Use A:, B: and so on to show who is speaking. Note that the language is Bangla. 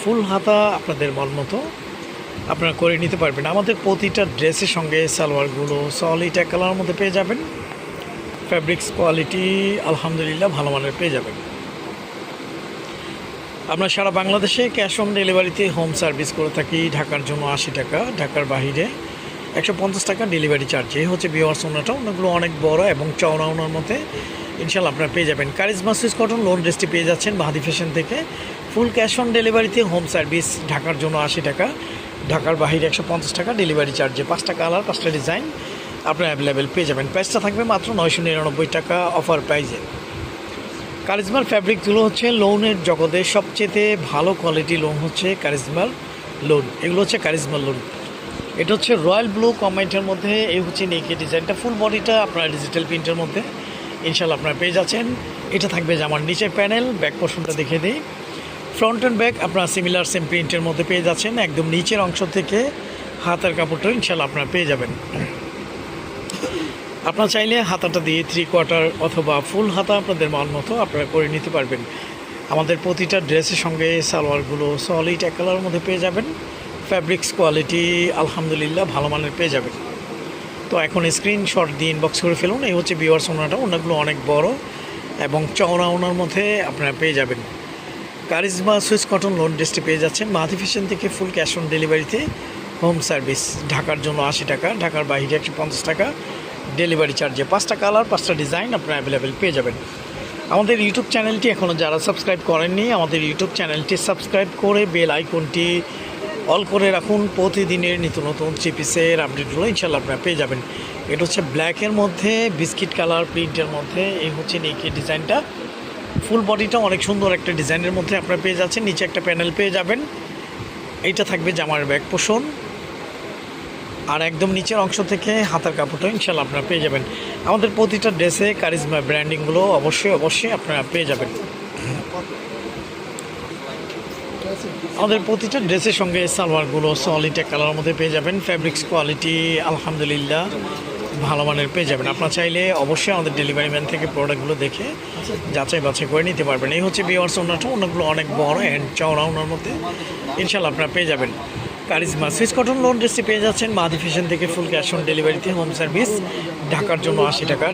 A: ফুল হাতা আপনাদের মন মতো আপনারা করে নিতে পারবেন। আমাদের প্রতিটা ড্রেসের সঙ্গে সালোয়ারগুলো সলিড এক কালারের মধ্যে পেয়ে যাবেন। ফ্যাব্রিক্স কোয়ালিটি আলহামদুলিল্লাহ ভালো মানের পেয়ে যাবেন। আমরা সারা বাংলাদেশে ক্যাশ অন ডেলিভারিতে হোম সার্ভিস করে থাকি। ঢাকার জন্য আশি টাকা, ঢাকার বাহিরে একশো পঞ্চাশ টাকা ডেলিভারি চার্জ এই হচ্ছে বিওয়ার সোনাটা ওনাগুলো অনেক বড় এবং চওড়া ওনার মধ্যে ইনশাল্লাহ আপনারা পেয়ে যাবেন। কারিজমা সুইস কটন লোন ড্রেসটি পেয়ে যাচ্ছেন বাহাদি ফ্যাশন থেকে। ফুল ক্যাশ অন ডেলিভারিতে হোম সার্ভিস ঢাকার জন্য আশি টাকা, ঢাকার বাহিরে একশো পঞ্চাশ টাকা, ডেলিভারি চার্জে পাঁচটা কালার পাঁচটা ডিজাইন আপনার অ্যাভেলেবেল পেয়ে যাবেন। প্রাইসটা থাকবে মাত্র নয়শো নিরানব্বই টাকা অফার প্রাইজে কারিজমার ফ্যাব্রিকগুলো হচ্ছে লোনের জগতে সবচেয়ে ভালো কোয়ালিটি লোন হচ্ছে কারিজমার লোন এগুলো হচ্ছে কারিজমার লোন এটা হচ্ছে রয়্যাল ব্লু কমেন্টের মধ্যে, এই হচ্ছে নেকি ডিজাইনটা ফুল বডিটা আপনার ডিজিটাল প্রিন্টের মধ্যে ইনশাল্লাহ আপনারা পেয়ে যাচ্ছেন। এটা থাকবে জামার নিচের প্যানেল ব্যাক পোর্শনটা দেখে দিই। ফ্রন্ট অ্যান্ড ব্যাক আপনারা সিমিলার সেম প্রিন্টের মধ্যে পেয়ে যাচ্ছেন। একদম নিচের অংশ থেকে হাতের কাপড়টা ইনশাল্লাহ আপনারা পেয়ে যাবেন। আপনারা চাইলে হাতাটা দিয়ে থ্রি কোয়ার্টার অথবা ফুল হাতা আপনাদের মান মতো আপনারা করে নিতে পারবেন। আমাদের প্রতিটা ড্রেসের সঙ্গে সালোয়ারগুলো সলিড এক কালারের মধ্যে পেয়ে যাবেন। ফ্যাব্রিক্স কোয়ালিটি আলহামদুলিল্লাহ ভালো মানের পেয়ে যাবেন। তো এখন স্ক্রিনশট দিয়ে ইনবক্স করে ফেলুন। এই হচ্ছে বিওয়ার্স ওনাটা ওনাগুলো অনেক বড় এবং চওড়া ওনার মধ্যে আপনারা পেয়ে যাবেন। কারিজমা সুইস কটন লোন ড্রেসটি পেয়ে যাচ্ছেন। মাহাতি থেকে ফুল ক্যাশ অন ডেলিভারিতে হোম সার্ভিস। ঢাকার জন্য আশি টাকা, ঢাকার বাইরে একশো পঞ্চাশ টাকা। ডেলিভারি চার্জে পাঁচটা কালার, পাঁচটা ডিজাইন আপনারা অ্যাভেলেবেল পেয়ে যাবেন। আমাদের ইউটিউব চ্যানেলটি এখনও যারা সাবস্ক্রাইব করেননি, আমাদের ইউটিউব চ্যানেলটি সাবস্ক্রাইব করে বেল আইকনটি অল করে রাখুন। প্রতিদিনের নিত্য নতুন চিপিসের আপডেটগুলো ইনশাল্লাহ আপনারা পেয়ে যাবেন। এটা হচ্ছে ব্ল্যাকের মধ্যে, বিস্কিট কালার, প্রিন্টের মধ্যে, এই হচ্ছে নেকি ডিজাইনটা। ফুল বডিটা অনেক সুন্দর একটা ডিজাইনের মধ্যে আপনারা পেয়ে যাচ্ছেন। নিচে একটা প্যানেল পেয়ে যাবেন। এইটা থাকবে জামার ব্যাগ পোষণ। আর একদম নিচের অংশ থেকে হাতার কাপড়টা ইনশাল্লাহ আপনারা পেয়ে যাবেন। আমাদের প্রতিটা ড্রেসে কারিজমা ব্র্যান্ডিংগুলো অবশ্যই অবশ্যই আপনারা পেয়ে যাবেন। আমাদের প্রতিটা ড্রেসের সঙ্গে সালোয়ারগুলো সলিড কালারের মধ্যে পেয়ে যাবেন। ফ্যাব্রিক্স কোয়ালিটি আলহামদুলিল্লাহ। ভালো মানের পেয়ে যাবেন। আপনার চাইলে অবশ্যই আমাদের ডেলিভারি ম্যান থেকে প্রোডাক্টগুলো দেখে যাচাই বাছাই করে নিতে পারবেন। এই হচ্ছে বিওয়ার্স ওনাটা ওনাগুলো অনেক বড় অ্যান্ড চওড়া ওনার মধ্যে। ইনশাল্লাহ আপনারা পেয়ে যাবেন। কারিজমা সুইস কটন লোন ড্রেসটি পেয়ে যাচ্ছেন। মাদি থেকে ফুল ক্যাশ অন ডেলিভারিতে হোম সার্ভিস ঢাকার জন্য আশি টাকা।